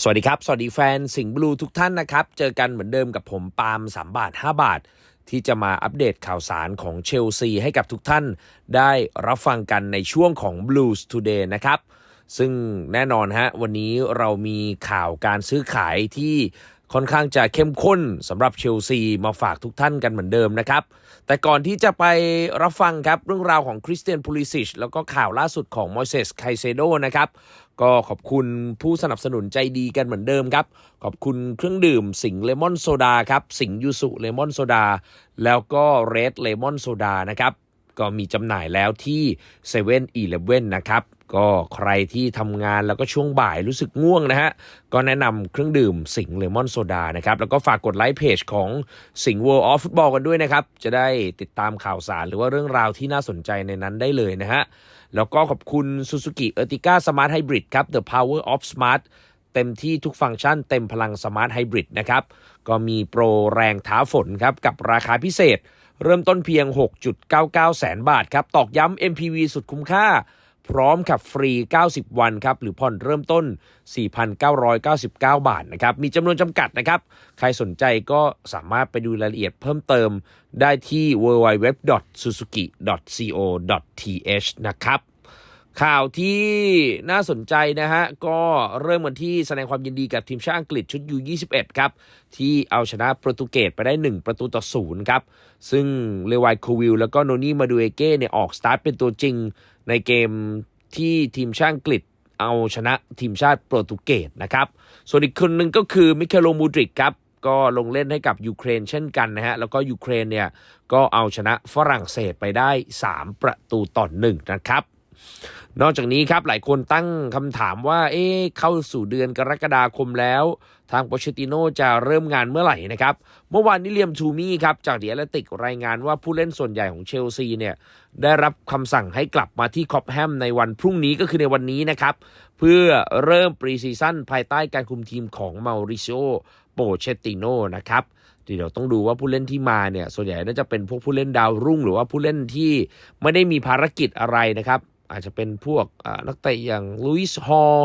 สวัสดีครับ สวัสดีแฟนสิงห์บลูทุกท่านนะครับ เจอกันเหมือนเดิมกับผมปาล์ม3บาท 5 บาท ที่จะมาอัปเดตข่าวสารของเชลซีให้กับทุกท่าน ได้รับฟังกันในช่วงของ Blues Today นะครับ ซึ่งแน่นอนฮะวันนี้เรามีข่าวการซื้อขายที่ ค่อนข้างจะเข้มข้นสำหรับเชลซีมาฝากทุกท่านกันเหมือนเดิมนะครับ แต่ก่อนที่จะไปรับฟังครับเรื่องราวของคริสเตียนพูลิซิชแล้วก็ข่าวล่าสุดของมอยเซสไคเซโดนะครับก็ขอบคุณผู้สนับสนุนใจดีกันเหมือนเดิมครับ ขอบคุณเครื่องดื่มสิงเลมอนโซดาครับ สิงยูสุเลมอนโซดาแล้วก็เรดเลมอนโซดานะครับ ก็มีจำหน่ายแล้วที่7 e เ e ่ e อนะครับ ก็ใครที่ทำงานแล้วก็ช่วงบ่ายรู้สึกง่วงนะฮะ ก็แนะนำเครื่องดื่มสิงเลมอนโซดานะครับ แล้วก็ฝากกดไลค์เพจของสิง World of Football กันด้วยนะครับ จะได้ติดตามข่าวสารหรือว่าเรื่องราวที่น่าสนใจในนั้นได้เลยนะฮะ แล้วก็ขอบคุณ Suzuki Ertiga Smart Hybrid ครับ The Power of Smart เต็มที่ทุกฟังก์ชันเต็มพลัง Smart Hybrid นะครับ ก็มีโปรแรงท้าฝนครับ กับราคาพิเศษ เริ่มต้นเพียง 6.99 แสนบาทครับ ตอกย้ำ MPV สุดคุ้มค่า พร้อมขับฟรี 90 วันครับ หรือผ่อนเริ่มต้น 4,999 บาทนะครับ มีจำนวนจำกัดนะครับ ใครสนใจก็สามารถไปดูรายละเอียดเพิ่มเติมได้ที่ www.suzuki.co.th นะครับ ข่าวที่น่าสนใจนะฮะ ก็เริ่มกันที่แสดงความยินดีกับทีมชาติอังกฤษชุด U21 ครับ ที่เอาชนะโปรตุเกสไปได้ 1 ประตูต่อศูนย์ครับ ซึ่งเลวายโควิลแล้วก็โนนี่มาดูเอเก้เนี่ยออกสตาร์ทเป็นตัวจริง ในเกมที่ทีมชาติอังกฤษเอาชนะทีมชาติโปรตุเกสนะครับ ส่วนอีกคนหนึ่งก็คือมิเคโลมูดริกครับ ก็ลงเล่นให้กับยูเครนเช่นกันนะฮะ แล้วก็ยูเครนเนี่ยก็เอาชนะฝรั่งเศสไปได้ 3 ประตูต่อหนึ่งนะครับ นอกจากนี้ครับหลายคนตั้งคำถามว่า เอ๊เข้าสู่เดือนกรกฎาคมแล้ว ทางโปเชติโนจะเริ่มงานเมื่อไหร่นะครับ เมื่อวานนี้เลียมทูมี่ครับจากเดียร์ติกรายงานว่าผู้เล่นส่วนใหญ่ของเชลซีเนี่ยได้รับคำสั่งให้กลับมาที่คอปแฮมในวันพรุ่งนี้ก็คือในวันนี้นะครับ เพื่อเริ่มปรีซีซั่นภายใต้การคุมทีมของมาริโชโปเชติโนนะครับเดี๋ยวต้องดูว่าผู้เล่นที่มาเนี่ยส่วนใหญ่น่าจะเป็นพวกผู้เล่นดาวรุ่ง หรือว่าผู้เล่นที่ไม่ได้มีภารกิจอะไรนะครับ อาจจะเป็นพวกนักเตะอย่างลุยส์ฮอล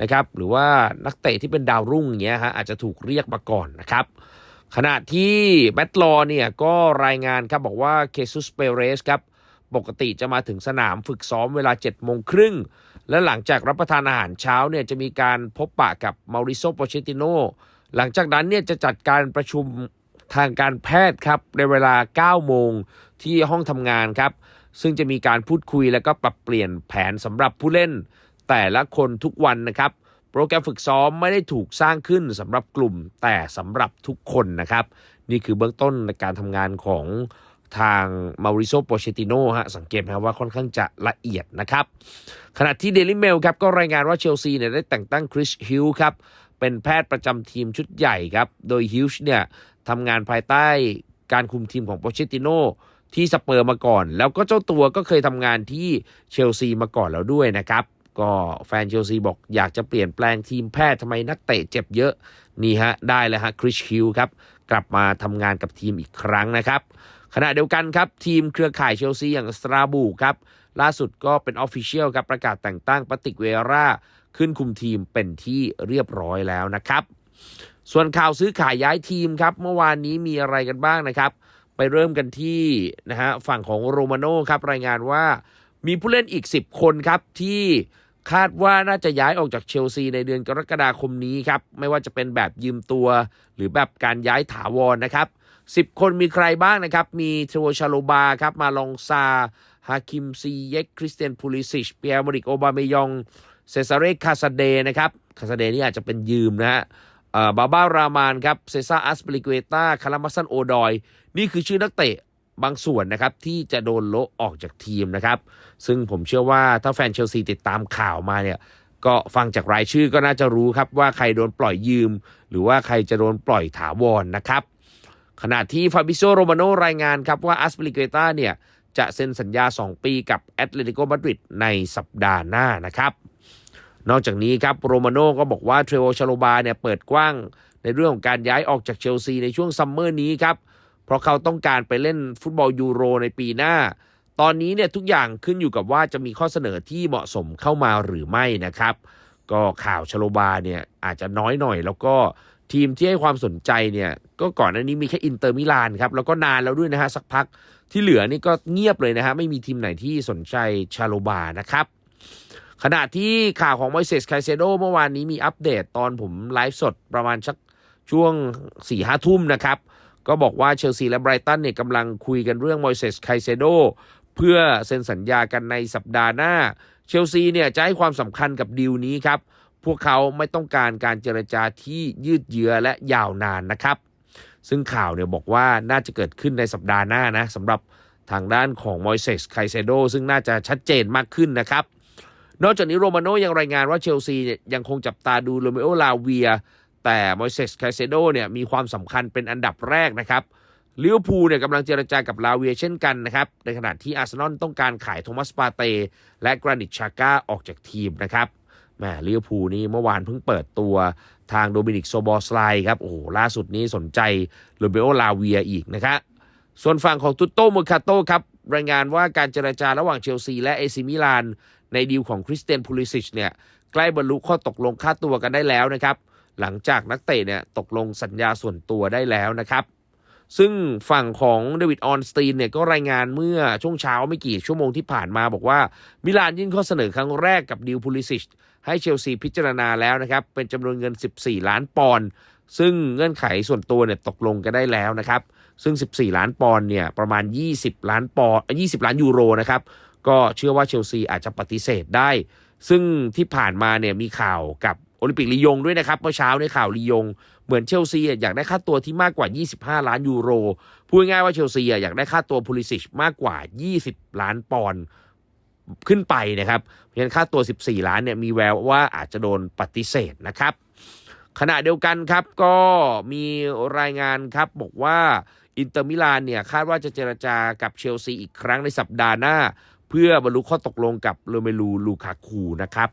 นะครับหรือว่านักเตะที่เป็นดาวรุ่งอย่างเงี้ยฮะอาจจะถูกเรียกมาก่อนนะครับขณะที่แบตลอเนี่ยก็รายงานครับบอกว่าเคซุสเปเรสครับปกติจะมาถึงสนามฝึกซ้อมเวลา7โมงครึ่งและหลังจากรับประทานอาหารเช้าเนี่ยจะมีการพบปะกับมาริโซโปเชติโนหลังจากนั้นเนี่ยจะจัดการประชุมทางการแพทย์ครับในเวลา 9 โมงที่ห้องทำงานครับ ซึ่งจะมีการพูดคุยแล้วก็ปรับเปลี่ยนแผนสำหรับผู้เล่น แต่ละคนทุกวันนะครับ โปรแกรมฝึกซ้อมไม่ได้ถูกสร้างขึ้นสำหรับกลุ่มแต่สำหรับทุกคนนะครับ นี่คือเบื้องต้นในการทำงานของทางมาริโซโปเชติโนฮะสังเกตนะว่าค่อนข้างจะละเอียดนะครับ ขณะที่เดลิเมลครับก็รายงานว่าเชลซีเนี่ยได้แต่งตั้งคริสฮิลครับ เป็นแพทย์ประจำทีมชุดใหญ่ครับ โดยฮิลช์เนี่ยทำงานภายใต้การคุมทีมของโปเชติโน ที่สเปอร์มาก่อน แล้วก็เจ้าตัวก็เคยทำงานที่เชลซีมาก่อนแล้วด้วยนะครับ ก็แฟนเชลซีบอกอยากจะเปลี่ยนแปลงทีมแพทย์ทำไมนักเตะเจ็บเยอะ นี่ฮะ ได้แล้วฮะคริสฮิลครับ กลับมาทำงานกับทีมอีกครั้งนะครับ ขณะเดียวกันครับ ทีมเครือข่ายเชลซีอย่างสตราบูครับล่าสุดก็เป็นออฟฟิเชียลครับประกาศแต่งตั้งปติกเวราขึ้นคุมทีมเป็นที่เรียบร้อยแล้วนะครับ ส่วนข่าวซื้อขายย้ายทีมครับ เมื่อวานนี้มีอะไรกันบ้างนะครับ ไปเริ่มกันที่นะฮะฝั่งของโรมาโน่ครับรายงานว่ามีผู้เล่นอีก 10 คนครับที่คาดว่าน่าจะย้ายออกจากเชลซีในเดือนกรกฎาคมนี้ครับ ไม่ว่าจะเป็นแบบยืมตัว หรือแบบการย้ายถาวรนะครับ 10 คนมีใครบ้างนะครับ มีเทโวชาโลบาครับ มาลองซา ฮาคิมซีเยกคริสเตียนพูลิซิช เปียร์มริกโอบาเมยอง เซซาเรคาซาเดนะครับ คาซาเดนี่อาจจะเป็นยืมนะฮะ บาบารามานครับเซซ่าอัสเปริเกตาคารามัสันโอดอย นี่คือชื่อนักเตะบางส่วนนะครับ ที่จะโดนโละออกจากทีมนะครับ ซึ่งผมเชื่อว่าถ้าแฟนเชลซีติดตามข่าวมาเนี่ย ก็ฟังจากรายชื่อก็น่าจะรู้ครับ ว่าใครโดนปล่อยยืม หรือว่าใครจะโดนปล่อยถาวรนนะครับ ขณะที่ฟาบิโซโรมาโนรายงานครับว่าอัสเปริเกตาเนี่ยจะเซ็นสัญญา 2 ปีกับแอตเลติโกมาดริดในสัปดาห์หน้านะครับ นอกจากนี้ครับโรมาโน่ก็บอกว่าเทรโวชาโลบาเนี่ยเปิดกว้างในเรื่องของการย้ายออกจากเชลซีในช่วงซัมเมอร์นี้ครับเพราะเขาต้องการไปเล่นฟุตบอลยูโรในปีหน้า ตอนนี้เนี่ยทุกอย่างขึ้นอยู่กับว่าจะมีข้อเสนอที่เหมาะสมเข้ามาหรือไม่นะครับ ก็ข่าวชโลบาเนี่ยอาจจะน้อยหน่อย แล้วก็ทีมที่ให้ความสนใจเนี่ยก็ก่อนหน้านี้มีแค่อินเตอร์มิลานครับแล้วก็นานแล้วด้วยนะฮะสักพักที่เหลือนี่ก็เงียบเลยนะฮะไม่มีทีมไหนที่สนใจชาโลบานะครับ ขณะที่ข่าวของมอยเซสไคเซโดเมื่อวานนี้มีอัปเดตตอนผมไลฟ์สดประมาณสักช่วง4ี่ห้าทุ่มนะครับ ก็บอกว่าเชลซีและไบรตันเนี่ยกำลังคุยกันเรื่องมอยเซสไคเซโดเพื่อเซ็นสัญญากันในสัปดาห์หน้า เชลซีเนี่ยจะให้ความสำคัญกับดีลนี้ครับ พวกเขาไม่ต้องการการเจรจาที่ยืดเยื้อและยาวนานนะครับ ซึ่งข่าวเนี่ยบอกว่าน่าจะเกิดขึ้นในสัปดาห์หน้านะสำหรับทางด้านของมอยเซสไคเซโดซึ่งน่าจะชัดเจนมากขึ้นนะครับ นอกจากนี้โรมาโนยังรายงานว่าเชลซีเนี่ยยังคงจับตาดูโรเมโอลาเวีย แต่มอยเซสไคเซโดเนี่ยมีความสำคัญเป็นอันดับแรกนะครับลิเวอร์พูลเนี่ยกำลังเจรจากับลาเวียเช่นกันนะครับ ในขณะที่อาร์เซนอลต้องการขายโทมัสปาเต และกรานิตชาก้าออกจากทีมนะครับแหมลิเวอร์พูลนี่เมื่อวานเพิ่งเปิดตัวทางโดมินิกโซบอสไลครับ โอ้โห ล่าสุดนี้สนใจโรเมโอลาเวียอีกนะครับส่วนฝั่งของตุตโตมูคาโตครับ รายงานว่าการเจรจาระหว่างเชลซีและเอซิมิลาน ในดีลของคริสเตียนพูลิซิชเนี่ยใกล้บรรลุข้อตกลงค่าตัวกันได้แล้วนะครับ หลังจากนักเตะเนี่ยตกลงสัญญาส่วนตัวได้แล้วนะครับซึ่งฝั่งของเดวิดออนสตีนเนี่ยก็รายงานเมื่อช่วงเช้าไม่กี่ชั่วโมงที่ผ่านมาบอกว่า มิลานยื่นข้อเสนอครั้งแรกกับดิวพูลิซิชให้เชลซีพิจารณาแล้วนะครับ เป็นจำนวนเงิน 14 ล้านปอนด์ซึ่งเงื่อนไขส่วนตัวเนี่ยตกลงกันได้แล้วนะครับ ซึ่ง 14 ล้านปอนด์เนี่ยประมาณ 20 ล้านปอนด์20 ล้านยูโรนะครับ ก็เชื่อว่าเชลซีอาจจะปฏิเสธได้ ซึ่งที่ผ่านมาเนี่ยมีข่าวกับโอลิมปิกลียงด้วยนะครับเมื่อเช้าในข่าวลียง เหมือนเชลซีอยากได้ค่าตัวที่มากกว่า 25 ล้านยูโรพูดง่ายว่าเชลซีอยากได้ค่าตัวพูลิซิชมากกว่า 20 ล้านปอนด์ขึ้นไปนะครับเพราะฉะนั้นค่าตัว 14 ล้านเนี่ยมีแววว่าอาจจะโดนปฏิเสธนะครับ ขณะเดียวกันครับก็มีรายงานครับบอกว่าอินเตอร์มิลานเนี่ยคาดว่าจะเจรจากับเชลซีอีกครั้งในสัปดาห์หน้า เพื่อบรรลุข้อตกลงกับโรเมลูลูคาคูนะครับ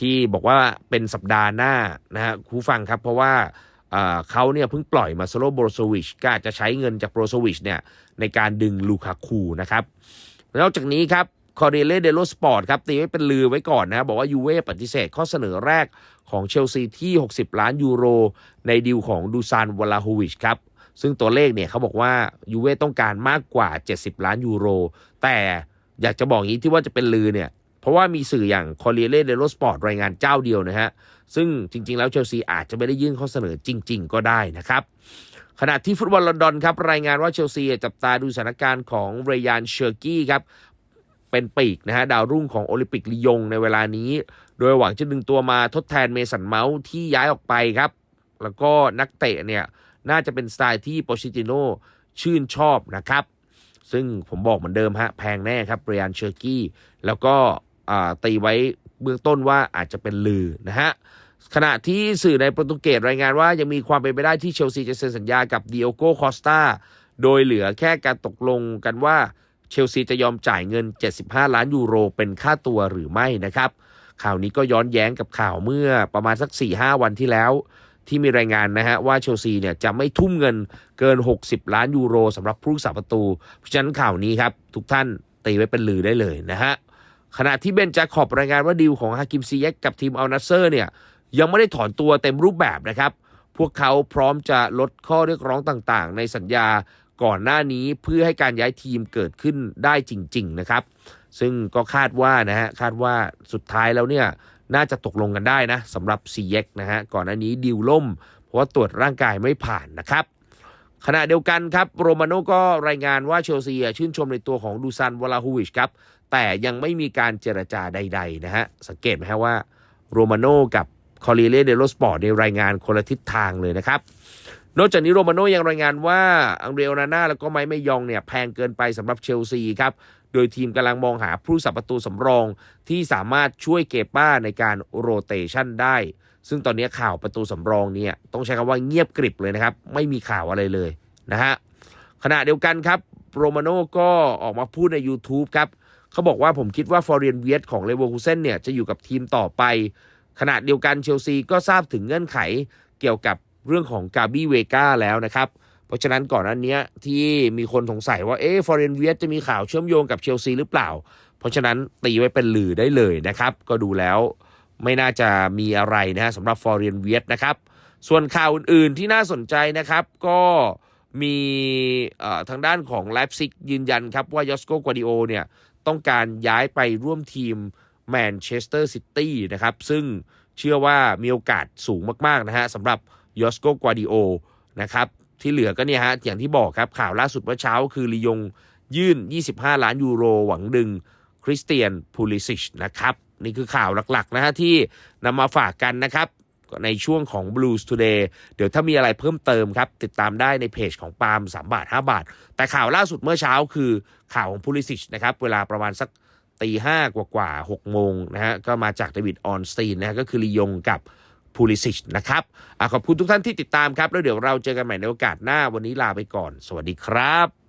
ที่บอกว่าเป็นสัปดาห์หน้านะฮะคูฟังครับ เพราะว่าเขาเนี่ยเพิ่งปล่อยมาโซโลโบรโซวิชก็อาจจะใช้เงินจากโบรโซวิชเนี่ยในการดึงลูคาคูนะครับนอกจากนี้ครับคอร์เดเลเดโลสปอร์ตครับตีไว้เป็นลือไว้ก่อนนะบอกว่ายูเว่ปฏิเสธข้อเสนอแรกของเชลซีที่ 60 ล้านยูโร ในดีลของดูซานวลาโฮวิชครับซึ่งตัวเลขเนี่ยเขาบอกว่ายูเว่ต้องการมากกว่า 70 ล้านยูโร แต่ อยากจะบอกอย่างนี้ที่ว่าจะเป็นลือเนี่ย เพราะว่ามีสื่ออย่างคอร์เ e เลเดโลสปอร์ตรายงานเจ้าเดียวนะฮะ ซึ่งจริง ๆ แล้วเชลซีอาจจะไม่ได้ยื่นข้อเสนอจริง ๆ ก็ได้นะครับขณะที่ฟุตบอลลอนดอนครับ รายงานว่าเชลซีจับตาดูสถานการณ์ของเรยานเชอร์กี้ครับ เป็นปีกนะฮะ ดาวรุ่งของโอลิมปิกลียงในเวลานี้ โดยหวังจะดึงตัวมาทดแทนเมสันเมาส์ที่ย้ายออกไปครับ แล้วก็นักเตะเนี่ย น่าจะเป็นสไตล์ที่โปชิติโนชื่นชอบนะครับ ซึ่งผมบอกเหมือนเดิมฮะแพงแน่ครับเรียนเชอร์กี้แล้วก็ตีไว้เบื้องต้นว่าอาจจะเป็นลือนะฮะขณะที่สื่อในโปรตุเกสรายงานว่ายังมีความเป็นไปได้ที่เชลซีจะเซ็นสัญญากับดิโอโกคอสตาโดยเหลือแค่การตกลงกันว่าเชลซีจะยอมจ่ายเงิน 75 ล้านยูโรเป็นค่าตัวหรือไม่นะครับ ข่าวนี้ก็ย้อนแย้งกับข่าวเมื่อประมาณสัก 4-5 วันที่แล้ว ที่มีรายงานนะฮะว่าเชลซีเนี่ยจะไม่ทุ่มเงินเกิน 60 ล้านยูโรสำหรับผู้รักษาประตู เพราะฉะนั้นข่าวนี้ครับ ทุกท่านตีไว้เป็นลือได้เลยนะฮะขณะที่เบนจาขอบรายงานว่าดีลของฮากิมซีเยกกับทีมอัลนัสเซอร์เนี่ยยังไม่ได้ถอนตัวเต็มรูปแบบนะครับ พวกเขาพร้อมจะลดข้อเรียกร้องต่างๆ ในสัญญาก่อนหน้านี้เพื่อให้การย้ายทีมเกิดขึ้นได้จริง ๆ นะครับ ซึ่งก็คาดว่านะฮะคาดว่าสุดท้ายแล้วเนี่ย น่าจะตกลงกันได้นะสำหรับซีเย็กนะฮะก่อนหน้านี้ดิวล่ม เพราะว่าตรวจร่างกายไม่ผ่านนะครับขณะเดียวกันครับโรมาโน่ก็รายงานว่าเชลซีชื่นชมในตัวของดูซันวลาฮูวิชครับแต่ยังไม่มีการเจรจาใด ๆ นะฮะ สังเกตไหมฮะว่าโรมาโน่กับคอรีเลเดโลสปอร์ตในรายงานคนละทิศทางเลยนะครับ นอกจากนี้โรมาโน่ยังรายงานว่าอังเดรอนาน่าแล้วก็ไมไม่ยองเนี่ยแพงเกินไปสำหรับเชลซีครับ โดยทีมกำลังมองหาผู้สับประตูสำรองที่สามารถช่วยเกป้าในการโรเตชันได้ ซึ่งตอนนี้ข่าวประตูสำรองเนี่ยต้องใช้คำว่าเงียบกริบเลยนะครับ ไม่มีข่าวอะไรเลยนะฮะขณะเดียวกันครับโรมาโน่ก็ออกมาพูดใน YouTube ครับเขาบอกว่าผมคิดว่าฟอร์เรียนเวียตของเลเวอร์คูเซนเนี่ยจะอยู่กับทีมต่อไป ขณะเดียวกันเชลซีก็ทราบถึงเงื่อนไขเกี่ยวกับเรื่องของกาบี้เวกาแล้วนะครับ เพราะฉะนั้นก่อนหน้านี้ที่มีคนสงสัยว่าเอ๊ฟอร์เรนเวียจะมีข่าวเชื่อมโยงกับเชลซีหรือเปล่า เพราะฉะนั้นตีไว้เป็นหลือได้เลยนะครับ ก็ดูแล้วไม่น่าจะมีอะไรนะฮะสำหรับฟอร์เรียนเวียนะครับ ส่วนข่าวอื่นๆที่น่าสนใจนะครับ ก็มีทางด้านของไลฟ์ซิกยืนยันครับว่ายอสโกกวาดิโอเนี่ยต้องการย้ายไปร่วมทีมแมนเชสเตอร์ซิตี้นะครับ ซึ่งเชื่อว่ามีโอกาสสูงมาก ๆ นะฮะสำหรับยอสโกกวาดิโอนะครับ ที่เหลือก็เนี่ยฮะอย่างที่บอกครับข่าวล่าสุดเมื่อเช้าคือลียงยื่น 25 ล้านยูโรหวังดึงคริสเตียนพูลิซิชนะครับ นี่คือข่าวหลักๆนะฮะที่นำมาฝากกันนะครับ ในช่วงของ Blues Today เดี๋ยวถ้ามีอะไรเพิ่มเติมครับ ติดตามได้ในเพจของปาล์ม3บาท 5 บาท แต่ข่าวล่าสุดเมื่อเช้าคือข่าวของ Pulisic นะครับ เวลาประมาณสักตีห้ากว่ากว่าหกโมงนะฮะก็มาจากเดวิดออนสตีนนะฮะก็คือลียงกับ พูลิซิชนะครับอขอบคุณทุกท่านที่ติดตามครับ แล้วเดี๋ยวเราเจอกันใหม่ในโอกาสหน้าวันนี้ลาไปก่อน สวัสดีครับ